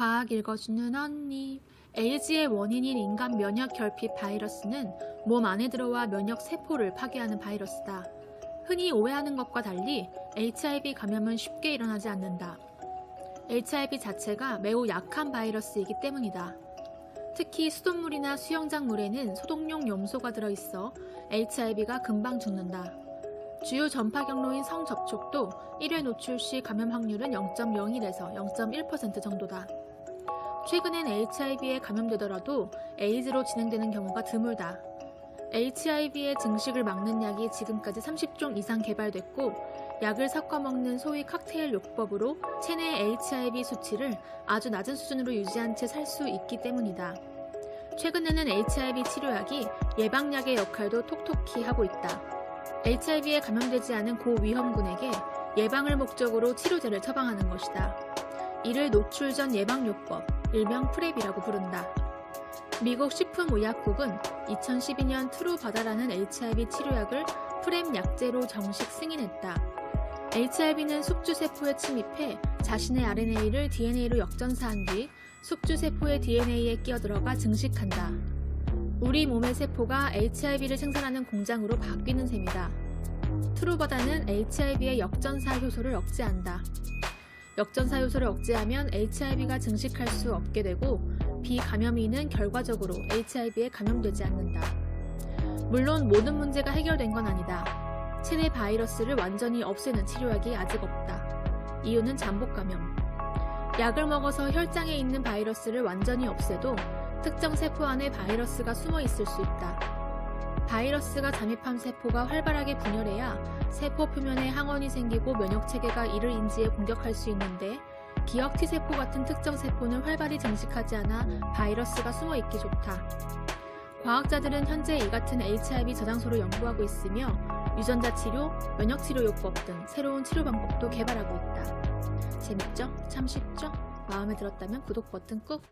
과학 읽어주는 언니. 에이즈의 원인인 인간 면역 결핍 바이러스는 몸 안에 들어와 면역 세포를 파괴하는 바이러스다. 흔히 오해하는 것과 달리 HIV 감염은 쉽게 일어나지 않는다. HIV 자체가 매우 약한 바이러스이기 때문이다. 특히 수돗물이나 수영장 물에는 소독용 염소가 들어있어 HIV가 금방 죽는다. 주요 전파 경로인 성접촉도 1회 노출 시 감염 확률은 0.01에서 0.1% 정도다. 최근엔 HIV에 감염되더라도 에이즈로 진행되는 경우가 드물다. HIV의 증식을 막는 약이 지금까지 30종 이상 개발됐고, 약을 섞어 먹는 소위 칵테일 요법으로 체내 HIV 수치를 아주 낮은 수준으로 유지한 채 살 수 있기 때문이다. 최근에는 HIV 치료약이 예방약의 역할도 톡톡히 하고 있다. HIV에 감염되지 않은 고위험군에게 예방을 목적으로 치료제를 처방하는 것이다. 이를 노출 전 예방요법, 일명 프랩이라고 부른다. 미국 식품의약국은 2012년 트루바다라는 HIV 치료약을 프렘 약제로 정식 승인했다. HIV는 숙주세포에 침입해 자신의 RNA를 DNA로 역전사한 뒤 숙주세포의 DNA에 끼어들어가 증식한다. 우리 몸의 세포가 HIV를 생산하는 공장으로 바뀌는 셈이다. 트루바다는 HIV의 역전사 효소를 억제한다. 역전사 효소를 억제하면 HIV가 증식할 수 없게 되고 비감염인은 결과적으로 HIV에 감염되지 않는다. 물론 모든 문제가 해결된 건 아니다. 체내 바이러스를 완전히 없애는 치료약이 아직 없다. 이유는 잠복 감염. 약을 먹어서 혈장에 있는 바이러스를 완전히 없애도 특정 세포 안에 바이러스가 숨어 있을 수 있다. 바이러스가 잠입한 세포가 활발하게 분열해야 세포 표면에 항원이 생기고 면역 체계가 이를 인지해 공격할 수 있는데 기억 T세포 같은 특정 세포는 활발히 증식하지 않아 바이러스가 숨어 있기 좋다. 과학자들은 현재 이 같은 HIV 저장소를 연구하고 있으며 유전자 치료, 면역 치료 요법 등 새로운 치료 방법도 개발하고 있다. 재밌죠? 참 쉽죠? 마음에 들었다면 구독 버튼 꾹